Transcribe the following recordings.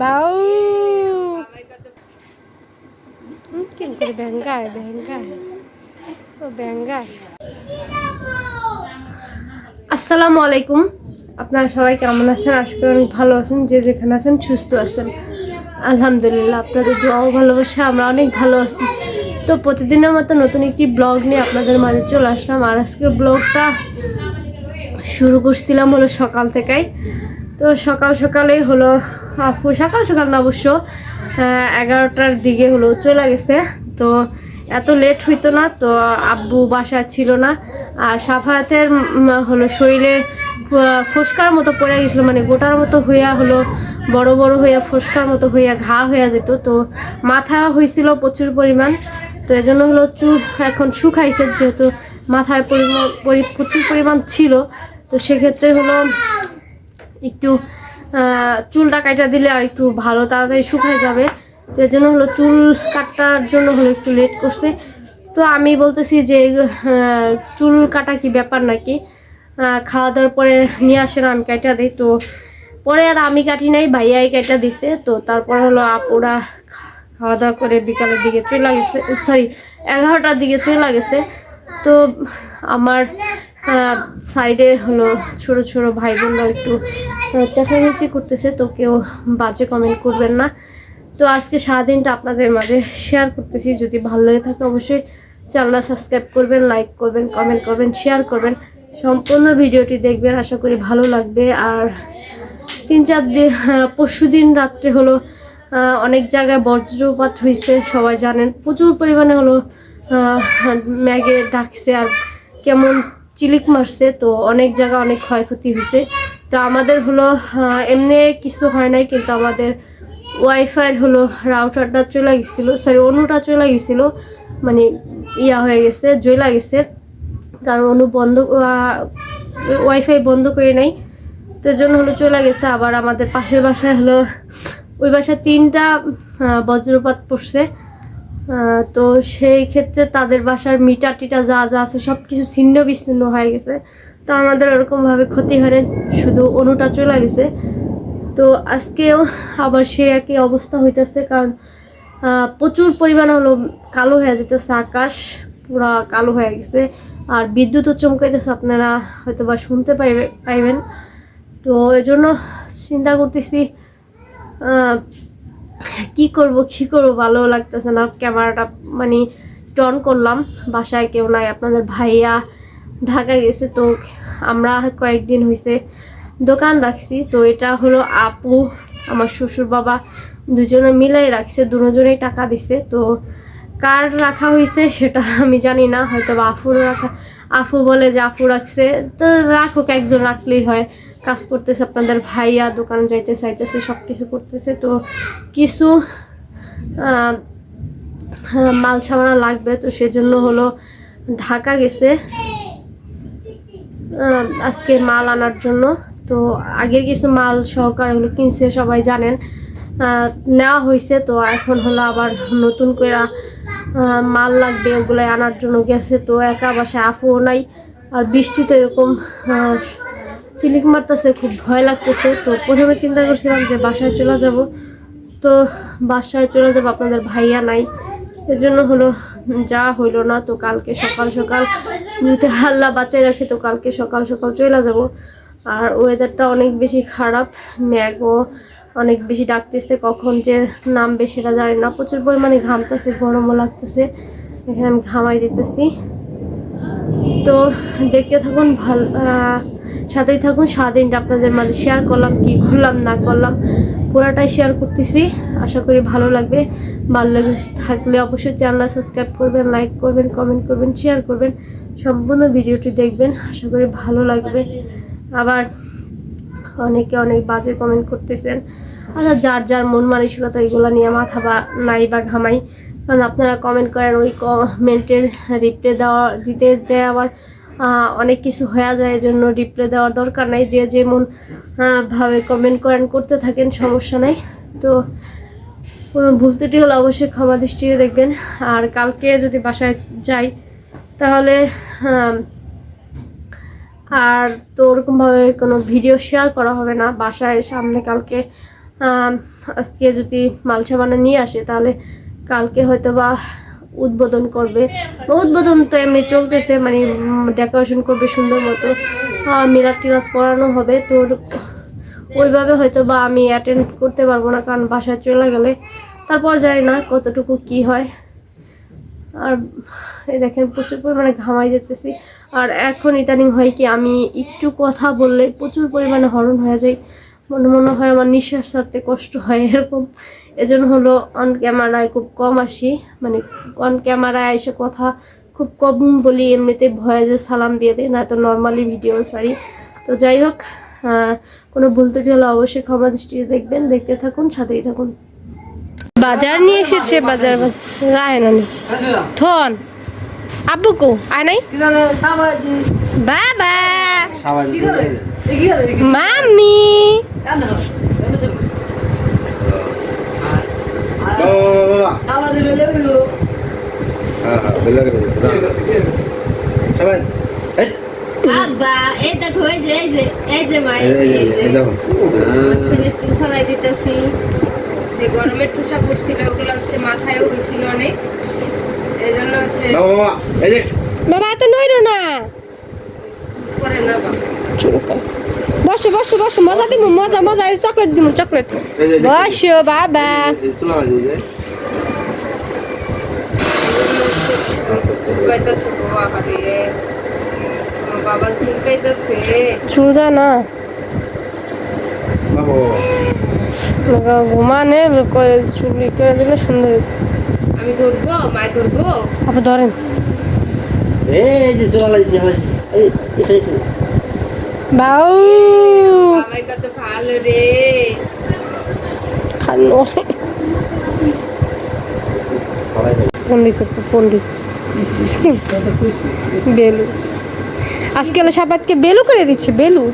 বাউ। কেন করে ব্যাঙ্গায় ব্যাঙ্গায় ও ব্যাঙ্গায় আসসালামু আলাইকুম। আপনারা সবাই কেমন আছেন? আশা করি অনেক ভালো আছেন। যে যেখানে আছেন সুস্থ আছেন। আলহামদুলিল্লাহ আপনাদের দোয়াও ভালোবাসা আমরা অনেক ভালো আছি। তো প্রতিদিনের মতো নতুন একটি ব্লগ নিয়ে আপনাদের মাঝে চলে আসলাম। আর আজকের ব্লগটা শুরু করছিলাম হলো সকাল থেকেই। তো সকাল সকালেই হলো, আপু সকাল সকাল না অবশ্য এগারোটার দিকে হলো চলে গেছে। তো এত লেট হইতো না, তো আব্বু বাসা ছিল না। আর সাফায়াতের হলো শরীরে ফোসকার মতো পড়ে গেছিল মানে গোটার মতো হইয়া হলো, বড় বড় হইয়া ফোসকার মতো হইয়া ঘা হইয়া যেত। তো মাথা হয়েছিল প্রচুর পরিমাণ। তো এজন্য হলো চুল এখন শুকাইছে, যেহেতু মাথায় পরিমাণ পরি- প্রচুর পরিমাণ ছিল। তো সেক্ষেত্রে হলো একটু চুলটা কাটা দিলে আর একটু ভালো তাড়াতাড়ি শুকায় যাবে। তো এর জন্য হলো চুল কাটার জন্য হলো একটু লেট করছে। তো আমি বলতেছি যে চুল কাটা কি ব্যাপার নাকি? খাওয়া দাওয়ার পরে নিয়ে আসে না, আমি কাটা দিই। তো পরে আর আমি কাটি নাই, ভাইয়াই কাটা দিছে। তো তারপর হলো আপুরা খাওয়া দাওয়া করে বিকালের দিকে চলে গেছে সরি এগারোটার দিকে চলে গেছে। তো আমার সাইডে হলো ছোট ছোট ভাই বোনরা একটু চেঁচামেচি করতেছে, তো কেউ বাজে কমেন্ট করবেন না। তো আজকে সারাদিনটা আপনাদের মাঝে শেয়ার করতেছি। যদি ভালো লেগে থাকে অবশ্যই চ্যানেলটা সাবস্ক্রাইব করবেন লাইক করবেন কমেন্ট করবেন শেয়ার করবেন। সম্পূর্ণ ভিডিওটি দেখবেন, আশা করি ভালো লাগবে। আর তিন চার দিন পরশু দিন রাত্রে হলো অনেক জায়গায় বজ্রপাত হয়েছে, সবাই জানেন। প্রচুর পরিমাণে হলো ম্যাগে ডাকছে আর কেমন চিলিক মারছে, তো অনেক জায়গা অনেক ক্ষয়ক্ষতি হয়েছে। তো আমাদের হলো এমনি কিছু হয় নাই, কিন্তু আমাদের ওয়াইফাই হলো রাউটারটা চলে গেছিল সরি অনুটা চলে গেছিল মানে ইয়া হয়ে গেছে, জ্বলা গেছে। কারণ অনু বন্ধ ওয়াইফাই বন্ধ করে নাই। তো জন্য হলো চলে গেছে, আবার আমাদের পাশের বাসায় হলো, ওই বাসায় তিনটা বজ্রপাত পড়ছে। তো সেই ক্ষেত্রে তাদের বাসার মিটার টিটা যা যা আছে সব কিছু ছিন্ন বিচ্ছিন্ন হয়ে গেছে। তো আমাদের ওরকমভাবে ক্ষতি হয়নি, শুধু অনুটা চলে গেছে। তো আজকেও আবার সে একই অবস্থা হইতেছে, কারণ প্রচুর পরিমাণ হলো কালো হয়ে যেতেছে আকাশ পুরা কালো হয়ে গেছে। আর বিদ্যুৎও চমকাইতেছে, আপনারা হয়তো বা শুনতে পাইবে পাইবেন। তো এজন্য চিন্তা করতেছি কি করব কি করব, ভালো লাগতেছে না। ক্যামেরাটা মানে টন করলাম, বাসায় কেউ নাই, আপনাদের ভাইয়া ঢাকা গেছে, তো আমরা কয়েকদিন হয়েছে দোকান রাখছি। তো এটা হলো আপু, আমার শ্বশুর বাবা, দুজনে মিলাই রাখছে, দুজনেই টাকা দিছে। তো কার রাখা হয়েছে সেটা আমি জানি না হয়তো বা আফুর রাখা আফু বলে যে আফু রাখছে, তো রাখুক, একজন রাখলেই হয়। কাজ করতেছে, আপনাদের ভাইয়া দোকান যাইতে চাইতেছে সব কিছু করতেছে। তো কিছু মাল সামানা লাগবে, তো সেজন্য হলো ঢাকা গেছে। আজকে মাল আনার জন্য। তো আগের কিছু মাল সহকারে হলো কিনছে, সবাই জানেন। নেওয়া হয়েছে তো এখন হলো আবার নতুন করে মাল লাগবে ওগুলো আনার জন্য গেছে। তো একা বাসায় আফুও নাই, আর বৃষ্টি তো এরকম চিলিক মারতেছে, খুব ভয় লাগতেছে। তো প্রথমে চিন্তা করছিলাম যে বাসায় চলে যাব। তো বাসায় চলে যাব, আপনাদের ভাইয়া নাই। এজন্য হলো যা হইল না, তো কালকে সকাল সকাল যদি হাল্লা বাঁচাই রাখে, তো কালকে সকাল সকাল চলে যাব। আর ওয়েদারটা অনেক বেশি খারাপ, ম্যাগও অনেক বেশি ডাকতেছে, কখন যে নামবে সেটা জানি না। প্রচুর পরিমাণে ঘামতেছে গরমও লাগতেছে। এখানে আমি ঘামাই দিতেছি। তো দেখতে থাকুন, ভালো সাথেই থাকুন, সারাদিনটা আপনাদের মাঝে শেয়ার করলাম, কি করলাম, না করলাম, পুরাটাই শেয়ার করতেছি। আশা করি ভালো লাগবে। ভালো লাগে থাকলে অবশ্যই চ্যানেলটা সাবস্ক্রাইব করবেন লাইক করবেন কমেন্ট করবেন শেয়ার করবেন। সম্পূর্ণ ভিডিওটি দেখবেন, আশা করি ভালো লাগবে। আবার অনেকে অনেক বাজে কমেন্ট করতেছেন। আচ্ছা যার যার মন মানসিকতা এগুলো নিয়ে মাথা বা নাই বা ঘামাই কারণ আপনারা কমেন্ট করেন, ওই কমেন্টের রিপ্লে দেওয়া, দিতে যে আবার অনেক কিছু হয়ে যায়, এজন্য রিপ্লে দেওয়ার দরকার নাই। যে যেমন ভাবে কমেন্ট করেন, করতে থাকেন, সমস্যা নাই। তো ভুল ত্রুটি হলে অবশ্যই ক্ষমা দৃষ্টিতে দেখবেন। আর কালকে যদি বাসায় যাই, তাহলে আর তো ওরকমভাবে কোনো ভিডিও শেয়ার করা হবে না। বাসায় সামনে কালকে আজকে যদি মালসা বানা নিয়ে আসে, তাহলে কালকে হয়তো বা উদ্বোধন করবে। উদ্বোধন তো এমনি চলতেছে মানে ডেকোরেশন করবে সুন্দর মতো। মিরাট টিরাট পড়ানো হবে। তো ওইভাবে হয়তো বা আমি অ্যাটেন্ড করতে পারব না, কারণ বাসায় চলে গেলে তারপর জানি না কতটুকু কি হয়। আর এই দেখেন, প্রচুর পরিমাণে ঘামাই যেতেছি আর এখন ইদানিং হয় কি, আমি একটু কথা বললে প্রচুর পরিমাণে হরণ হয়ে যায়। মনে মনে হয় আমার নিঃশ্বাস ছাড়তে কষ্ট হয় এরকম। এজন্য হলো অন ক্যামেরায় খুব কম আসি। মানে অন ক্যামেরায় এসে কথা খুব কম বলি এমনিতে ভয়ে যে সালাম দিয়ে দিই না তো নর্মালি ভিডিও সারি তো যাই হোক কোনো ভুল ত্রুটি হলে অবশ্যই ক্ষমা দৃষ্টিতে দেখবেন দেখতে থাকুন সাথেই থাকুন। বাজার নিয়ে এসেছে বাজার রায় নানি থন আব্বু কো আয় নাই? বাবা। মাম্মি। আব্বা এই দেখো এই যে এই যে এই যে মা এই যে, এই যে। আমার ছেলে চুল ফালাই দিতেছি। সে গরমের ঠোসা পড়ছিল ওগুলো হচ্ছে মাথায়ও হয়েছিল অনেক। এই জন্য হচ্ছে বাবা এত নইরো না। বাবা বসো বসো বসো মজা দিব মজা মজা চকলেট দিব চকলেট বসো বাবা। চুল যা না। ঘুমানে করে করে দিলে সুন্দর। আমি ধরবো মায় ধরবো? আপনি ধরেন। এই যে চলা এই এটা বাউ। বাবাই কত ভালো রে। সবাই পণ্ডিত পণ্ডিত। বেলু। আজকে হলো বেলু করে দিচ্ছে বেলু।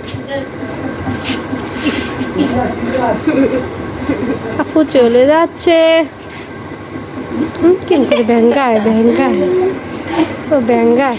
আপু চলে যাচ্ছে। কেন করে ব্যাঙ্গায় ব্যাঙ্গায় ও ব্যাঙ্গায়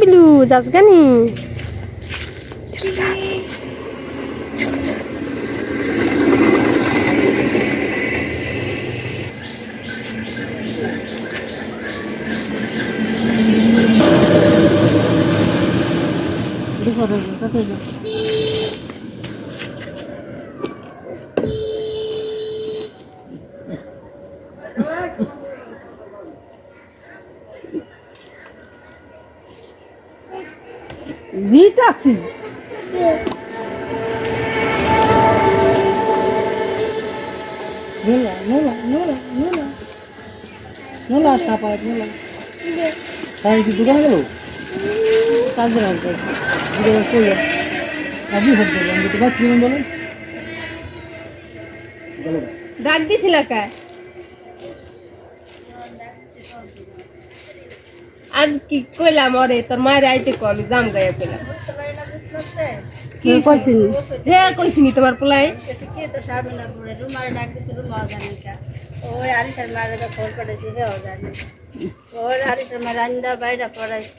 বিলু যাস। গানি Thank যাস চলে যাস। দিতাছি নোলা নোলা নোলা নোলা নোলা সাপাত নোলা তাই কি দোকানে গেল? কাজে রাখবে দোকানে করল আপনি হোক আমি তো পাচ্ছি না বলেন। ডাক দিছিল কায় আমি কি কইলাম ওরে তোর মায়ের আইতে কো আমি জাম গায়ে কইলাম। কি করছেন হ্যাঁ কইছিনি তোমার পোলাই কে তো সারবে না পড়ে রুমারে ডাক দিছিল মা জানি কা ওই আরিসার মারে তো খবর পাঠাইছি হেও জানি ওর আরিসার মা রান্দা বাইরা পড়াইছি।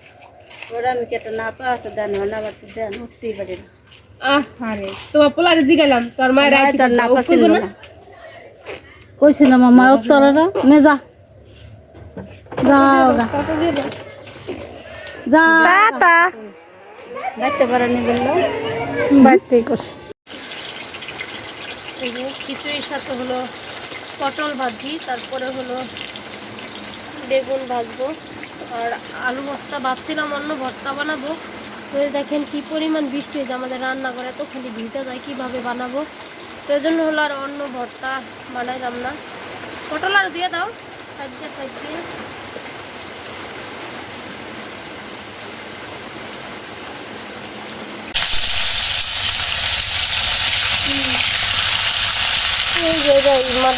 ওরা আমি কেটে না পাওয়া দেন না তো দেন উঠতেই পারি না। আহারে তোমার পোলারে জিগাইলাম তোর মায়ের আইতে তোর না পাছিল না? কইছিলাম আমার উত্তরারা নে যা। যাও গা যা। টাটা দেখতে পারেনি বলল। বাড়িতেই করছি এই যে খিচুড়ির সাথে হলো পটল ভাজি তারপরে হলো বেগুন ভাজবো। আর আলু ভর্তা ভাবছিলাম অন্য ভর্তা বানাবো। তো দেখেন কি পরিমাণ বৃষ্টি হয়েছে আমাদের রান্নাঘরে তো খালি ভিজা যায় কীভাবে বানাবো? তো এই জন্য হলো আর অন্য ভর্তা বানাইলাম না। পটল আর দিয়ে দাও সাইড দিয়ে সাইড দিয়ে।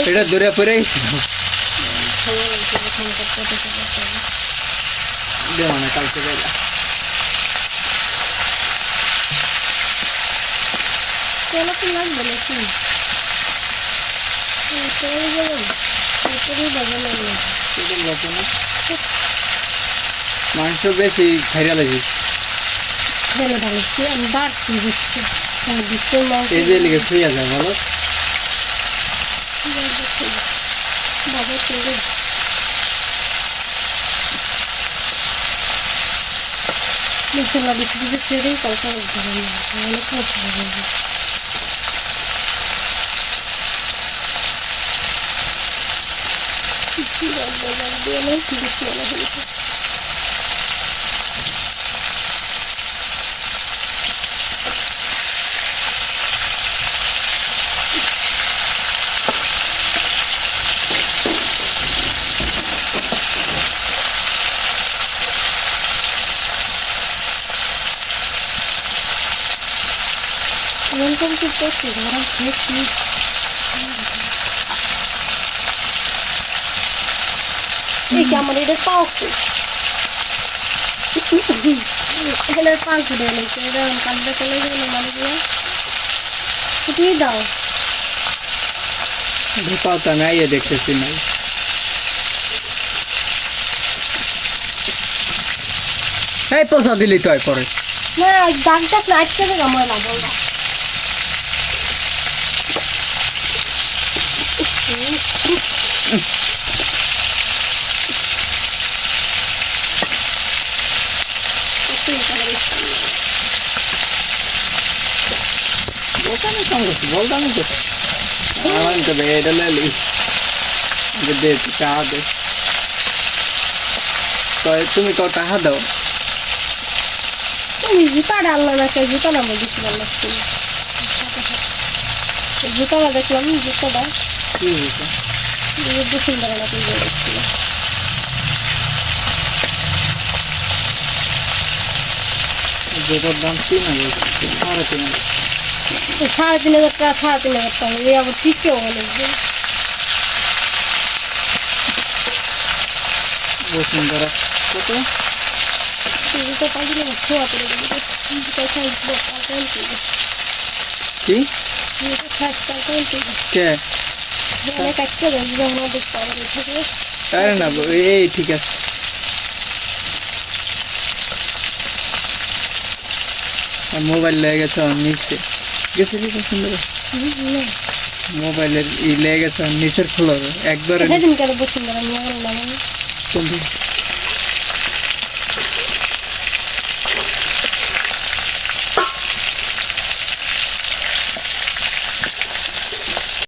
এটা দূরে পড়ে গেছিল কালকে লাগবে নাকি। মাংস বেশি খাইয়া লাগে আমি বাড়ছি দিচ্ছি মাংস এই যে লিখে শুয়ে যায় বলো বাবা তেল মশলা বেশি কিছু ছেড়েই কালকে ধরে না অনেক কষ্ট হবে এরকম কি করছি গরম খেয়েছি এই যে আমার এটা পাও এখানে পা ঘুরে নিচ্ছে এটা কালকে চলে গেল মানে দিয়ে দাও ঢুকাও তো আমি আইয়ে দেখতেছি না, এই পয়সা দিলি তো পরে না দাগ দাগ না আটকে আমার না বলবা দোকানে কম করছি বলতাম তো আমার তো এটা লেলি দে টাকা দে কয় তুমি কও টাকা দাও তুমি জুতা ডালনা না সেই জুতা নামে দিচ্ছি বলল জুতাটা দেখলাম কি হয়েছে দু সুন্দর না তুমি দেখছিল যেটার দাম তিন হাজার সাড়ে তিন হাজার সাড়ে তিন হাজার টাকা সাড়ে তিন হাজার টাকা। এই আবার ঠিকও বলে যে বসুন্ধরা কত কি কে? আরে না এই ঠিক আছে। মোবাইল লেগে গেছে নিচে। গেছে কি সুন্দর? মোবাইলের ই লেগে গেছে নিচের খোলা একবার কেন